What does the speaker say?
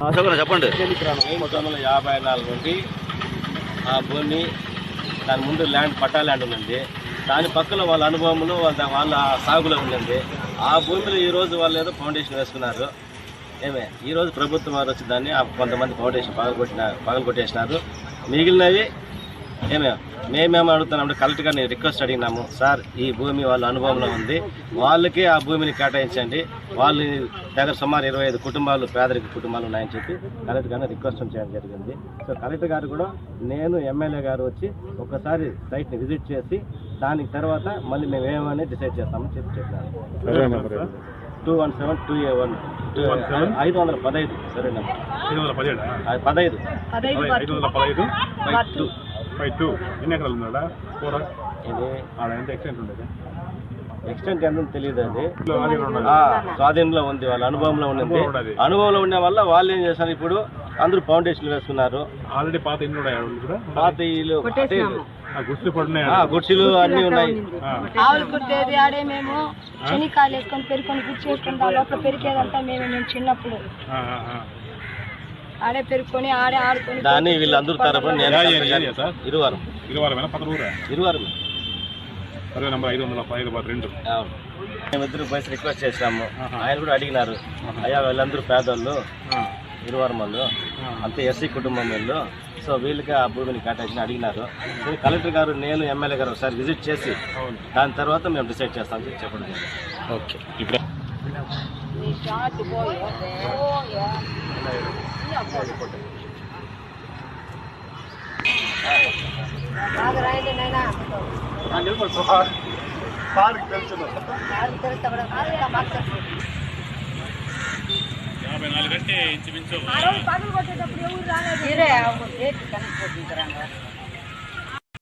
చెప్పండి. పంతొమ్మిది యాభై నాలుగు నుండి ఆ భూమి దాని ముందు ల్యాండ్ పట్టా ల్యాండ్ ఉందండి. దాని పక్కన వాళ్ళ అనుభవంలో వాళ్ళ వాళ్ళ సాగులో ఉందండి. ఆ భూమిలో ఈరోజు వాళ్ళు ఏదో ఫౌండేషన్ వేసుకున్నారు. ఏమే ఈరోజు ప్రభుత్వం వారు వచ్చి దాన్ని కొంతమంది ఫౌండేషన్ పగలగొట్టిన పగలగొట్టేసినారు. మిగిలినవి ఏమే మేమేమో అడుగుతున్నాం కలెక్టర్ గారిని రిక్వెస్ట్ అడిగినాము. సార్ ఈ భూమి వాళ్ళ అనుభవంలో ఉంది. వాళ్ళకి ఆ భూమిని కేటాయించండి. వాళ్ళు దగ్గర సుమారు ఇరవై ఐదు కుటుంబాలు పేదరిక కుటుంబాలు ఉన్నాయని చెప్పి కలెక్టర్ గారిని రిక్వెస్ట్ చేయడం జరిగింది. సో కలెక్టర్ గారు కూడా నేను ఎమ్మెల్యే గారు వచ్చి ఒకసారి సైట్ని విజిట్ చేసి దానికి తర్వాత మళ్ళీ మేము ఏమని డిసైడ్ చేస్తామని చెప్పి చెప్పినాను two one seven two A one. ఐదు వందల పదహైదు. సరే ఐదు వందల పదిహేడు? పదహైదు. పదహైదు బై టూ ఎన్ని ఎకరాలు ఉన్నాడా కూర ఇది ఆడ ఎంత ఎక్స్టెంట్ ఉండేది? ఎక్స్టెంట్ ఎంత తెలియదు అది. స్వాధీనంలో ఉంది వాళ్ళ అనుభవంలో ఉన్నది. అనుభవం ఉన్నది. అనుభవంలో ఉండే వల్ల వాళ్ళు ఏం చేస్తారు ఇప్పుడు? అందరూ ఫౌండేషన్లు వేసుకున్నారు. ఆల్రెడీ పాత ఇల్లు పాత ఇల్లు గుడిసెలు అన్ని ఉన్నాయి. ఆ. ఆవులు కుట్టేది ఆడే మేము. శనికాయలు వేసుకొని పెరుకొని లోపల పెరిగేదంతా మేమే మేము చిన్నప్పుడు. ఆ, ఆ, ఆ. ఆడే పెరుకొని ఆడే ఆడుకొని దాన్ని వీళ్ళందరూ తరపున నేను ఇరువారం ఇరవై పదమూడు ఊరా ఇరువారం. సర్వే నెంబర్ ఐదు వందల ఐదు రెండు. మేమిద్దరు పోయి రిక్వెస్ట్ చేసినాము. ఆయన కూడా అడిగినారు. అయ్యా వీళ్ళందరూ పేదోళ్ళు. ఇరువారం వాళ్ళు. అంతే ఎస్సీ కుటుంబం వీళ్ళు. సో వీళ్ళకి ఆ భూమిని కేటాయించి అడిగినారు. కలెక్టర్ గారు నేను ఎమ్మెల్యే గారు ఒకసారి విజిట్ చేసి దాని తర్వాత మేము డిసైడ్ చేస్తామని చెప్పి చెప్పడం. ఓకే. ఇప్పుడు యాభై నాలుగు అంటే ఇంచుమించు పగలు కొట్టేటప్పుడు ఎవరు రాలేదు